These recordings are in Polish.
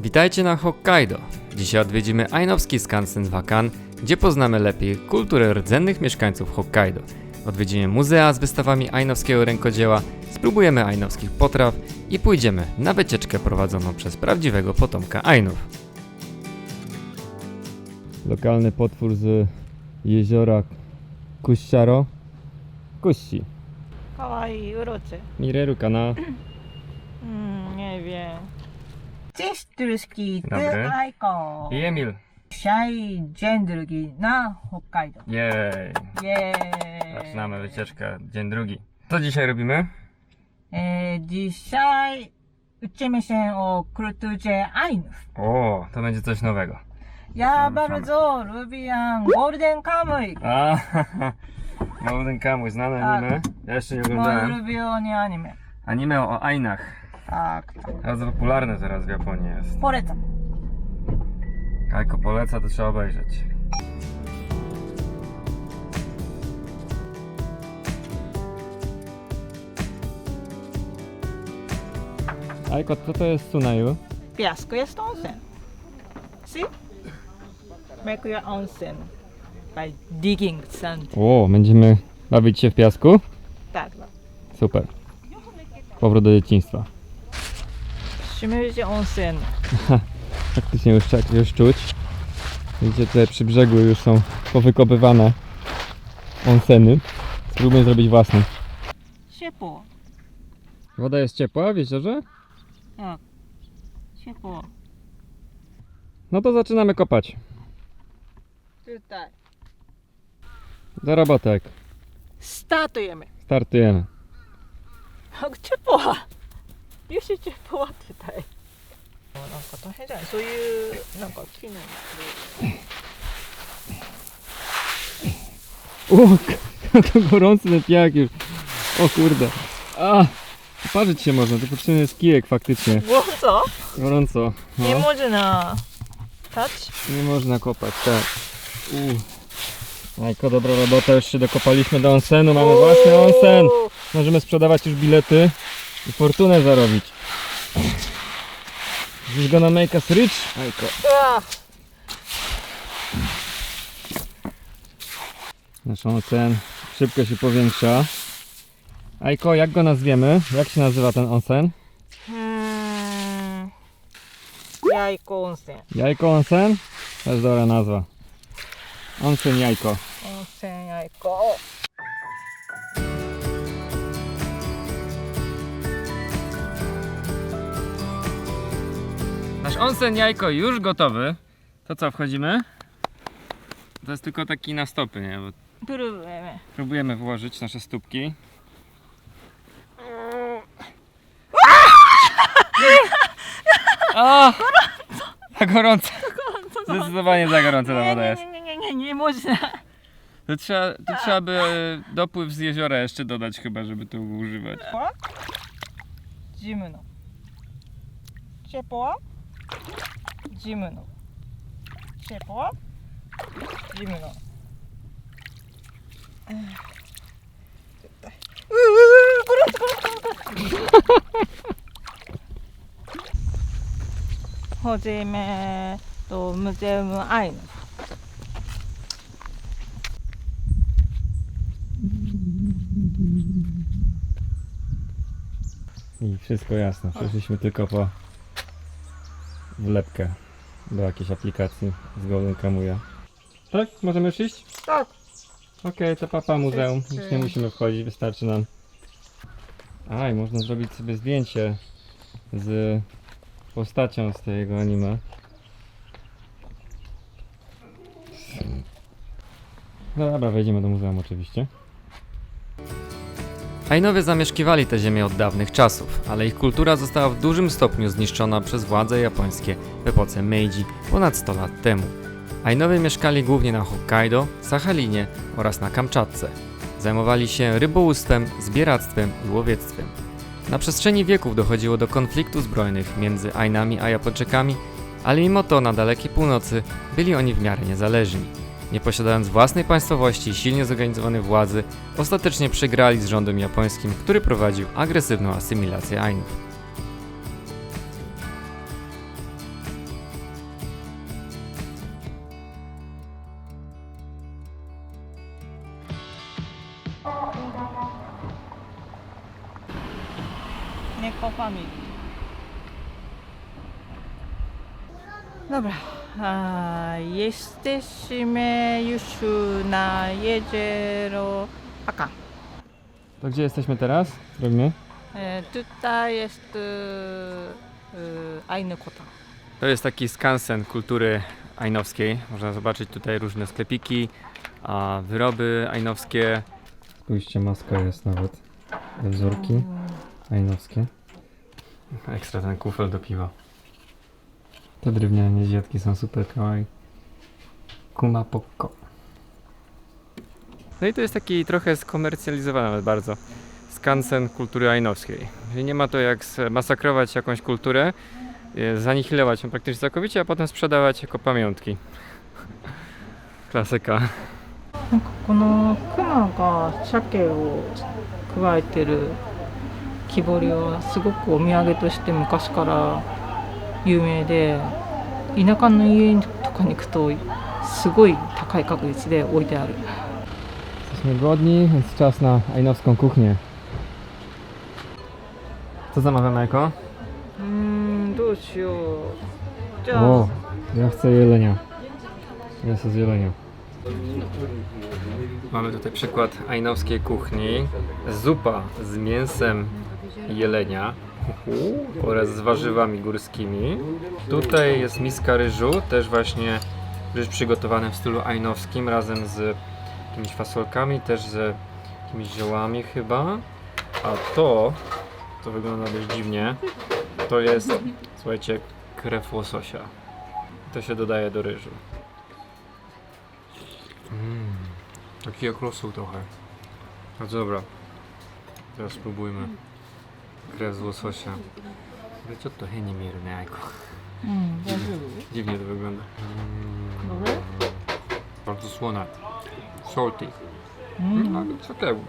Witajcie na Hokkaido. Dzisiaj odwiedzimy Ainowski skansen Wakan, gdzie poznamy lepiej kulturę rdzennych mieszkańców Hokkaido. Odwiedzimy muzea z wystawami ainowskiego rękodzieła, spróbujemy ainowskich potraw i pójdziemy na wycieczkę prowadzoną przez prawdziwego potomka Ainów. Lokalny potwór z jeziora Kusiaro. Kusi. Kawaii uroczy. Mireru kana. Mm, nie wiem. Cześć Dobry. Ajko I Emil. Dzisiaj dzień drugi na Hokkaido Jej. Jeee. Zaczynamy wycieczkę, dzień drugi. Co dzisiaj robimy? E, dzisiaj uczymy się o kulturze Ainów. O, to będzie coś nowego. Ja bardzo lubię Golden Kamuy. A, Golden Kamuy, znane anime. Ja jeszcze nie Moje oglądałem. ulubione anime. Anime o Ainach. Tak, tak. Bardzo popularne teraz w Japonii jest. Polecam. Kajko poleca, to trzeba obejrzeć. Ajko, co to jest Sunaju? Piasku jest onsen. See? Make your onsen by digging sand. O, będziemy bawić się w piasku? Tak. Super. Powrót do dzieciństwa. Musimy iść onsen. Faktycznie już, już czuć. Widzicie, tutaj przy brzegu już są powykopywane onseny. Spróbujmy zrobić własny. Ciepło. Woda jest ciepła w jeziorze? Tak. Ciepło. No to zaczynamy kopać. Tutaj. Do robotek. Startujemy. Startujemy. Ciepło. トやめ Startujemy. あチェポはよしチェポはtutaj なんか大変じゃないそういうなんか木の O, to gorący ten piach już. O kurde. A, parzyć się można, to potrzebny jest kijek faktycznie. もうさ Gorąco. nie No. można touch Nie można kopać, tak. Uuu. Jajko, dobra robota, już się dokopaliśmy do onsenu, mamy własny onsen. Uuu. Możemy sprzedawać już bilety i fortunę zarobić. This gonna make us rich? Ajko. Naszą ocen szybko się powiększa. Ajko, jak go nazwiemy? Jak się nazywa ten onsen? Hmm. Jajko onsen. Jajko onsen? To jest dobra nazwa. Onsen jajko. Onsen jajko. Onsen jajko już gotowy. To co, wchodzimy? To jest tylko taki na stopy, nie? Bo Próbujemy. próbujemy włożyć nasze stópki. O! Za gorąco. Zdecydowanie za gorąco ta woda jest. nie, nie, nie, nie, nie nie można. To trzeba, to trzeba by e, dopływ z jeziora jeszcze dodać chyba, żeby to używać. Ciepło? Zimno. Ciepło? ジムのシェポはジムのうん絶対うううこれこれこれこれはじめとムゼウムアイヌ I wszystko jasne. Przeszliśmy tylko po wlepkę do jakiejś aplikacji z Golden Kamuya. Tak? Możemy już iść? tak Okej, to papa muzeum. Już nie musimy wchodzić, wystarczy nam. Aj, można zrobić sobie zdjęcie z postacią z tego anime. No dobra, wejdziemy do muzeum oczywiście. Ainowie zamieszkiwali tę ziemię od dawnych czasów, ale ich kultura została w dużym stopniu zniszczona przez władze japońskie w epoce Meiji ponad 100 lat temu. Ainowie mieszkali głównie na Hokkaido, Sachalinie oraz na Kamczatce. Zajmowali się rybołówstwem, zbieractwem i łowiectwem. Na przestrzeni wieków dochodziło do konfliktów zbrojnych między Ainami a Japończykami, ale mimo to na dalekiej północy byli oni w miarę niezależni nie posiadając własnej państwowości i silnie zorganizowanej władzy, ostatecznie przegrali z rządem japońskim, który prowadził agresywną asymilację Ainów. Neko Family. Dobra, a, jesteśmy już na jezioro Akan. To gdzie jesteśmy teraz? Robimy? E, Tutaj jest e, e, Ainu Kota. To jest taki skansen kultury ajnowskiej. Można zobaczyć tutaj różne sklepiki, a wyroby ajnowskie. Spójrzcie, maska jest nawet. Wzorki ajnowskie. Ekstra ten kufel do piwa. Te drewniane niedźwiadki są super kawaii. Kuma pokko. No i to jest taki trochę skomercjalizowany nawet bardzo. Skansen kultury ajnowskiej. Czyli nie ma to jak masakrować jakąś kulturę, e, zanihilować ją praktycznie całkowicie, a potem sprzedawać jako pamiątki. Klasyka. なんかこのクマが鮭をくわえてる木彫りはすごくお土産として昔から 有名で田舎の家とかに行くとすごい高い確率で置いてある Jesteśmy głodni, więc czas na ajnowską kuchnię. Co zamawiamy jako? うーんどうしようじゃあ O, ja chcę jelenia. Mięso z jelenia. Mamy tutaj przykład ajnowskiej kuchni. Zupa z mięsem jelenia uhu, oraz z warzywami górskimi. Tutaj jest miska ryżu, też właśnie ryż przygotowany w stylu ajnowskim razem z jakimiś fasolkami, też z jakimiś ziołami chyba. A to, to wygląda dość dziwnie, to jest, słuchajcie, krew łososia. To się dodaje do ryżu. Mmm, taki jak rosół trochę. No dobra, teraz spróbujmy krew z łososia. Ale co to henie mi jajko. Mm, dziwnie, to wygląda. Mm, Bardzo słone. Salty. Mm. mm ale co okay. mm.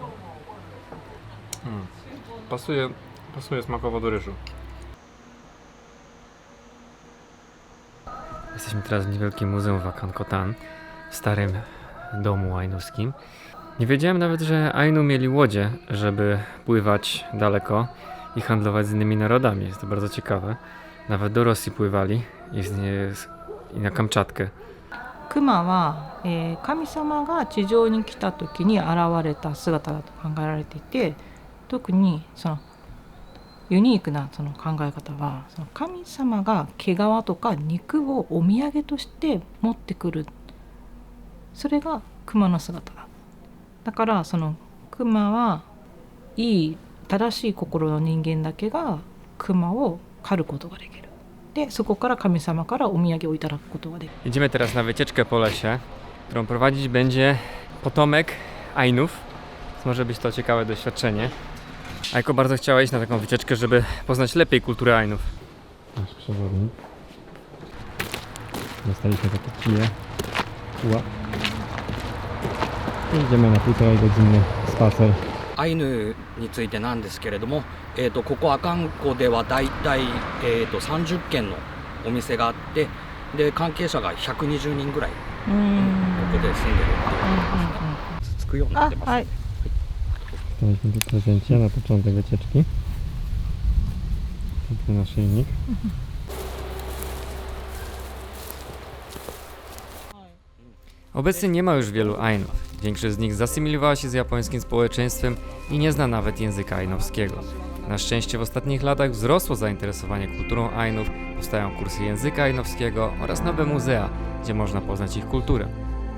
Pasuje, pasuje smakowo do ryżu. Jesteśmy teraz w niewielkim muzeum w Akankotan, w starym domu ajnowskim. Nie wiedziałem nawet, że Ainu mieli łodzie, żeby pływać daleko. I handlować z innymi narodami. Jest to bardzo ciekawe. Nawet do Rosji pływali i, na Kamczatkę. クマは、えー神様が地上に来た時に現れた姿だと考えられていて特にそのユニークなその考え方はその神様が毛皮とか肉をお土産として持ってくるそれが熊の姿だだからその熊はいい正しい心の人間だけが熊を狩ることができるでそこから神様からお土産をいただくことができる Idziemy teraz na wycieczkę po lesie, którą prowadzić będzie potomek Ainów. Więc może być to ciekawe doświadczenie. Ajko bardzo chciała iść na taką wycieczkę, żeby poznać lepiej kulturę Ainów. Nasz przewodnik. Dostaliśmy takie kije. Ła. I Idziemy na półtorej godzinny spacer. アイヌについてなんですけれども、えー、とここ阿寒湖では大体、えー、と30軒のお店があってで関係者が120人ぐらいうん。ここで住んでるっていうことですね。Obecnie nie ma już wielu Ainów. Większość z nich zasymilowała się z japońskim społeczeństwem i nie zna nawet języka ainowskiego. Na szczęście w ostatnich latach wzrosło zainteresowanie kulturą Ainów, powstają kursy języka ainowskiego oraz nowe muzea, gdzie można poznać ich kulturę.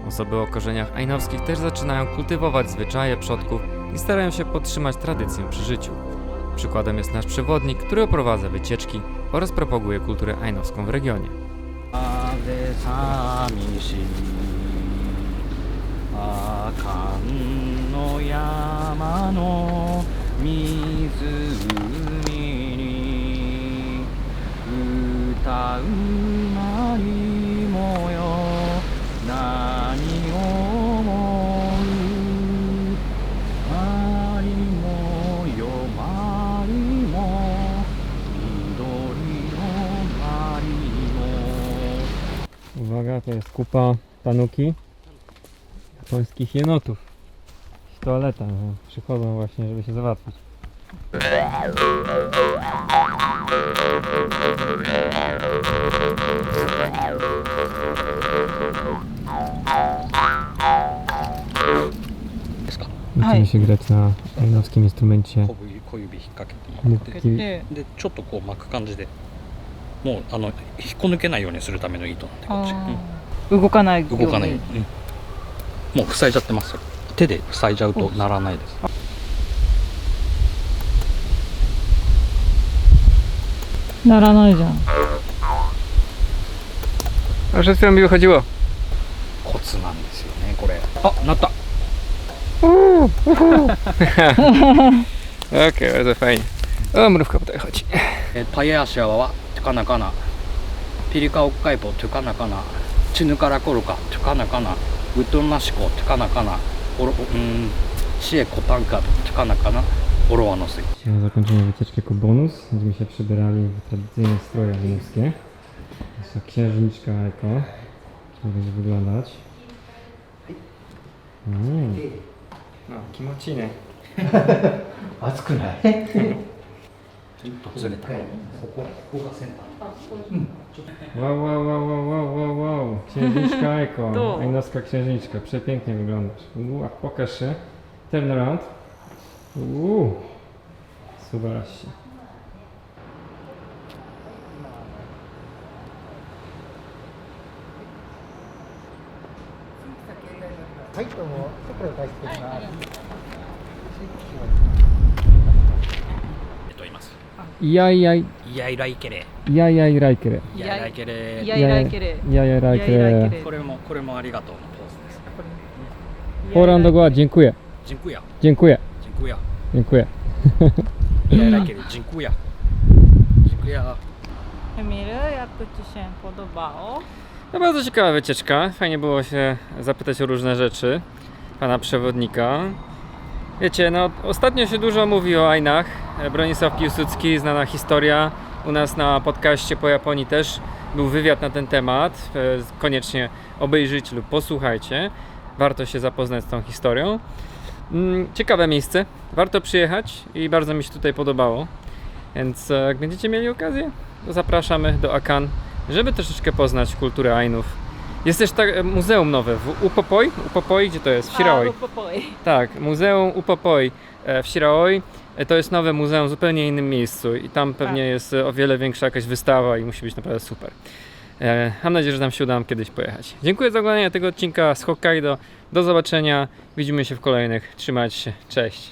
Osoby o korzeniach ainowskich też zaczynają kultywować zwyczaje przodków i starają się podtrzymać tradycję przy życiu. Przykładem jest nasz przewodnik, który oprowadza wycieczki oraz propaguje kulturę ainowską w regionie. 風寂しい阿寒の山の湖に歌うまりもよ何を思うまりもよまりも緑のまりも Uwaga, to jest kupa tanuki japońskich jenotów. Z toaleta, że przychodzą właśnie, żeby się załatwić. Będziemy się grać na ajnowskim instrumencie 小指小指引っ掛けてもらってででちょっとこう巻く感じでもうあの引っこ抜けないようにするための糸なんでこっち、あー動かないようにうん動かないように、うん もう塞いじゃってますよ手で塞いじゃうとならないですならないじゃん przed chwilą mi wychodziło. コツなんですよねこれあなった Okej, bardzo fajnie. O, mrówka tutaj chodzi. えパイアシアワはトゥカナカナピリカオッカイポトゥカナカナチヌカラコルカトゥカナカナ ウッドンナシコトゥカナカナオロうんシエコタンカトゥカナカナオロワノスイ Dzisiaj na zakończenie wycieczki jako bonus będziemy się przybierali w tradycyjne stroje ajnowskie. Nasza księżniczka Eko. Jak będzie wyglądać? Mm. No, kimociny. 熱くないちょっとずれたここここがセンター Wow, wow, wow, wow, wow, wow, wow. Księżniczka Eko, Tu. Ejnowska księżniczka, przepięknie wyglądasz. Ua, pokaż się. Turn around. Uuu, suwałaś się. Państwo, いらいけ rajkere. れこれもこれもありがとうのポーズですポーランド語は dziękuję. ジンクヤ Dziękuję. ジンクヤ Dziękuję. イヤイライケレジンクヤジンクヤ Emil, jak ci się podobało? No bardzo ciekawa wycieczka. Fajnie było się zapytać o różne rzeczy pana przewodnika. Wiecie, no ostatnio się dużo mówi o Ainach. Bronisław Piłsudski, znana historia. U nas na podcaście po Japonii też był wywiad na ten temat. E, Koniecznie obejrzyjcie lub posłuchajcie. Warto się zapoznać z tą historią. Mm, Ciekawe miejsce. Warto przyjechać i bardzo mi się tutaj podobało. Więc e, jak będziecie mieli okazję, to zapraszamy do Akan, żeby troszeczkę poznać kulturę Ainów. Jest też tak, e, muzeum nowe w Upopoi. Upopoi, gdzie to jest? W popoj. Tak, Muzeum Upopoi e, w Shiraoi. E, To jest nowe muzeum w zupełnie innym miejscu i tam pewnie jest e, o wiele większa jakaś wystawa i musi być naprawdę super. Mam nadzieję, że nam się uda nam kiedyś pojechać. Dziękuję za oglądanie tego odcinka z Hokkaido. Do zobaczenia. Widzimy się w kolejnych. Trzymajcie się. Cześć.